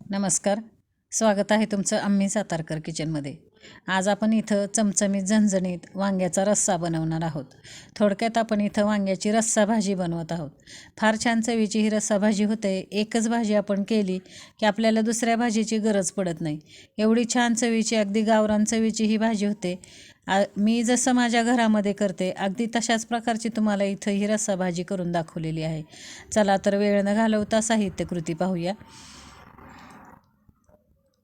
नमस्कार. स्वागत आहे तुमचं आम्ही सातारकर किचनमध्ये. आज आपण इथं चमचमीत झणझणीत वांग्याचा रस्सा बनवणार आहोत. थोडक्यात आपण इथं वांग्याची रस्सा भाजी बनवत आहोत. फार छान चवीची ही रस्सा भाजी होते. एकच भाजी आपण केली की आपल्याला दुसऱ्या भाजीची गरज पडत नाही. एवढी छान चवीची अगदी गावरान चवीची ही भाजी होते. आ मी जसं माझ्या घरामध्ये करते अगदी तशाच प्रकारची तुम्हाला इथं ही रस्सा भाजी करून दाखवलेली आहे. चला तर वेळ न घालवता साहित्य कृती पाहूया.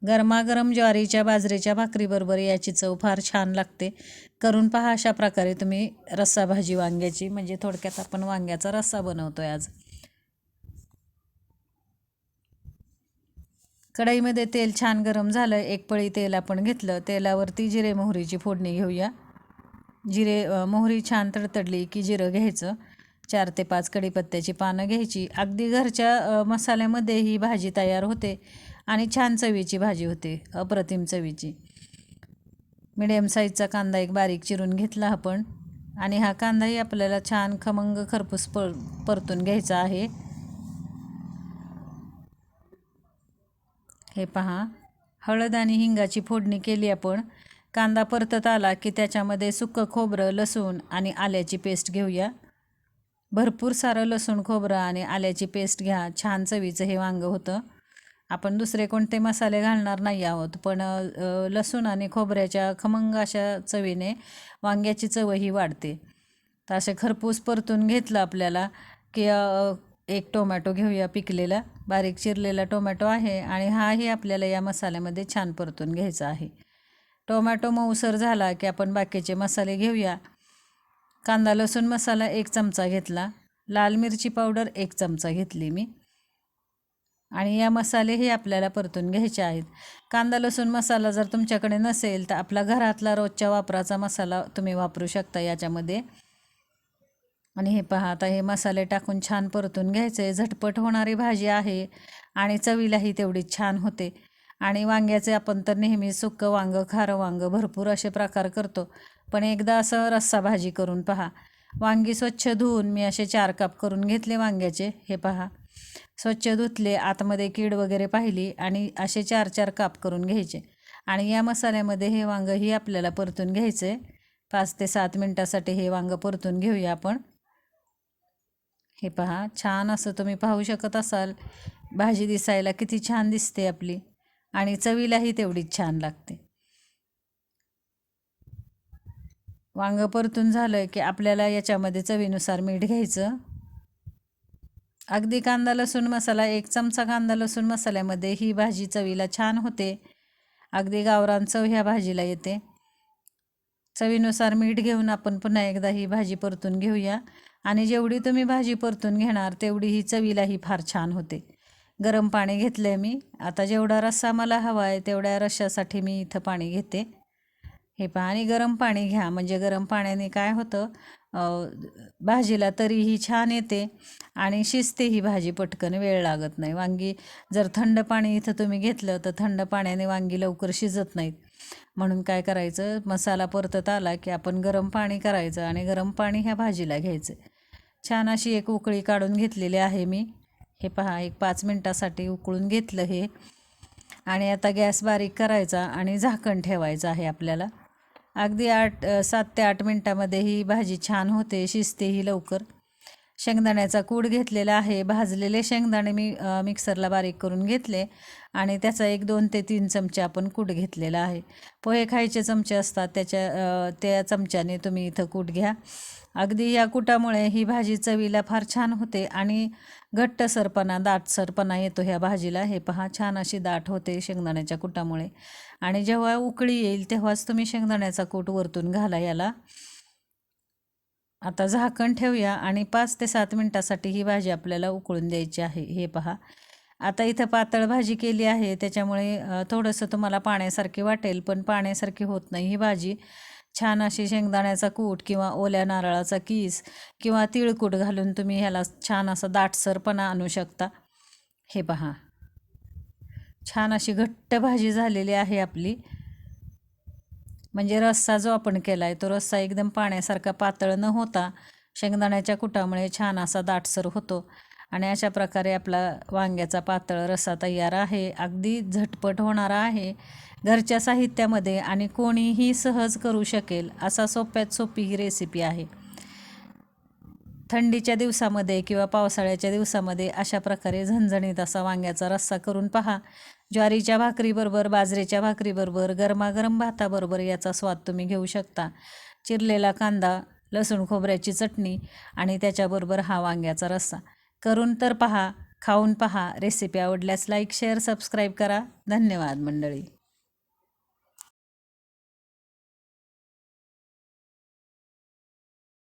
गरमागरम ज्वारीच्या बाजरीच्या भाकरीबरोबर याची चव फार छान लागते. करून पहा अशा प्रकारे तुम्ही रस्सा भाजी वांग्याची. म्हणजे थोडक्यात आपण वांग्याचा रस्सा बनवतो आहे आज. कढईमध्ये तेल छान गरम झालं. एक पळी तेल आपण घेतलं. तेलावरती जिरे मोहरीची फोडणी घेऊया. जिरे मोहरी छान तडतडली की जिरं घ्यायचं. चार ते पाच कढीपत्त्याची पानं घ्यायची. अगदी घरच्या मसाल्यामध्ये ही भाजी तयार होते. आणि छान चवीची भाजी होते अप्रतिम चवीची. मिडियम साईजचा कांदा एक बारीक चिरून घेतला आपण. आणि हा कांदाही आपल्याला छान खमंग खरपूस पर परतून घ्यायचा आहे. हे पहा हळद आणि हिंगाची फोडणी केली आपण. कांदा परतत आला की त्याच्यामध्ये सुकं खोबरं लसूण आणि आल्याची पेस्ट घेऊया. भरपूर सारं लसूण खोबरं आणि आल्याची पेस्ट घ्या छान चवीचं हे वांगं होतं. आपण दुसरे कोणते मसाले घालणार नाही आहोत पण लसूण आणि खोबऱ्याच्या खमंग अशा चवीने वांग्याची चवही वाढते. तर असे खरपूस परतून घेतलं आपल्याला की एक टोमॅटो घेऊया पिकलेला बारीक चिरलेला टोमॅटो आहे आणि हाही आपल्याला या मसाल्यामध्ये छान परतून घ्यायचा आहे. टोमॅटो मऊसर झाला की आपण बाकीचे मसाले घेऊया. कांदा लसूण मसाला एक चमचा घेतला. लाल मिरची पावडर एक चमचा घेतली मी. आणि या मसालेही आपल्याला परतून घ्यायचे आहेत. कांदा लसूण मसाला जर तुमच्याकडे नसेल तर आपला घरातला रोजच्या वापराचा मसाला तुम्ही वापरू शकता याच्यामध्ये. आणि हे पहा आता हे मसाले टाकून छान परतून घ्यायचे. झटपट होणारी भाजी आहे आणि चवीलाही तेवढी छान होते. आणि वांग्याचे आपण तर नेहमी सुक्कं वांगं खारं वांगं भरपूर असे प्रकार करतो. पण एकदा असं रस्सा भाजी करून पहा. वांगी स्वच्छ धुवून मी असे चार काप करून घेतले वांग्याचे. हे पहा. स्वच्छ धुतले आतमध्ये कीड वगैरे पाहिली आणि असे चार चार काप करून घ्यायचे. आणि या मसाल्यामध्ये हे वांगंही आपल्याला परतून घ्यायचं आहे पाच ते सात मिनटासाठी हे वांगं परतून घेऊया आपण. हे पहा छान असं तुम्ही पाहू शकत असाल. भाजी दिसायला किती छान दिसते आपली. आणि चवीलाही तेवढीच छान लागते. वांगं परतून झालं की आपल्याला याच्यामध्ये चवीनुसार मीठ घ्यायचं. अगदी कांदा लसूण मसाला एक चमचा कांदा लसूण मसाल्यामध्ये ही भाजी चवीला छान होते. अगदी गावरान चव ह्या भाजीला येते. चवीनुसार मीठ घेऊन आपण पुन्हा एकदा ही भाजी परतून घेऊया. आणि जेवढी तुम्ही भाजी परतून घेणार तेवढी ही चवीलाही फार छान होते. गरम पाणी घेतलं आहे मी. आता जेवढा रस्सा मला हवा आहे तेवढ्या रश्श्यासाठी मी इथं पाणी घेते. हे पाणी गरम पाणी घ्या. म्हणजे गरम पाण्याने काय होतं भाजीला तरीही छान येते आणि शिजते ही भाजी पटकन वेळ लागत नाही. वांगी जर थंड पाणी इथं तुम्ही घेतलं तर थंड पाण्याने वांगी लवकर शिजत नाहीत. म्हणून काय करायचं मसाला परतत आला की आपण गरम पाणी करायचं आणि गरम पाणी ह्या भाजीला घ्यायचं. छान अशी एक उकळी काढून घेतलेली आहे मी. हे पहा एक पाच मिनटासाठी उकळून घेतलं हे. आणि आता गॅस बारीक करायचा आणि झाकण ठेवायचं आहे आपल्याला. अगदी आठ सात ते आठ मिनटामध्ये ही भाजी छान होते शिजतेही लवकर. शेंगदाण्याचा कूड घेतलेला आहे भाजलेले शेंगदाणे मी मिक्सरला बारीक करून घेतले आणि त्याचा एक दोन ते तीन चमचे आपण कूट घेतलेला आहे. पोहे खायचे चमचे असतात त्याच्या त्या चमच्याने तुम्ही इथं कूट घ्या. अगदी या कुटामुळे ही भाजी चवीला फार छान होते आणि घट्ट सरपणा दाट सरपणा येतो ह्या भाजीला. हे पहा छान अशी दाट होते शेंगदाण्याच्या कुटामुळे. आणि जेव्हा उकळी येईल तेव्हाच तुम्ही शेंगदाण्याचा कूट वरतून घाला याला. आता झाकण ठेवूया आणि पाच ते सात मिनटासाठी ही भाजी आपल्याला उकळून द्यायची आहे. हे पहा. आता इथं पातळ भाजी केली आहे त्याच्यामुळे थोडंसं तुम्हाला पाण्यासारखी वाटेल पण पाण्यासारखी होत नाही ही भाजी. छान अशी शेंगदाण्याचा कूट किंवा ओल्या नारळाचा कीस किंवा तिळकूट घालून तुम्ही ह्याला छान असा दाटसरपणा आणू शकता. हे पहा. छान अशी घट्ट भाजी झालेली आहे आपली. म्हणजे रस्सा जो आपण केला आहे तो रस्सा एकदम पाण्यासारखा पातळ न होता शेंगदाण्याच्या कुटामुळे छान असा दाटसर होतो. आणि अशा प्रकारे आपला वांग्याचा पातळ रस्सा तयार आहे. अगदी झटपट होणारा आहे घरच्या साहित्यामध्ये आणि कोणीही सहज करू शकेल असा सोप्यात सोपी ही रेसिपी आहे. थंडीच्या दिवसामध्ये किंवा पावसाळ्याच्या दिवसामध्ये अशा प्रकारे झणझणीत असा वांग्याचा रस्सा करून पहा. ज्वारीच्या भाकरीबरोबर बाजरीच्या भाकरीबरोबर गरमागरम भाताबरोबर याचा स्वाद तुम्ही घेऊ शकता. चिरलेला कांदा लसूण खोबऱ्याची चटणी आणि त्याच्याबरोबर हा वांग्याचा रस्सा. करून तर पहा खाऊन पहा. रेसिपी आवडल्यास लाईक शेअर सबस्क्राईब करा. धन्यवाद मंडळी.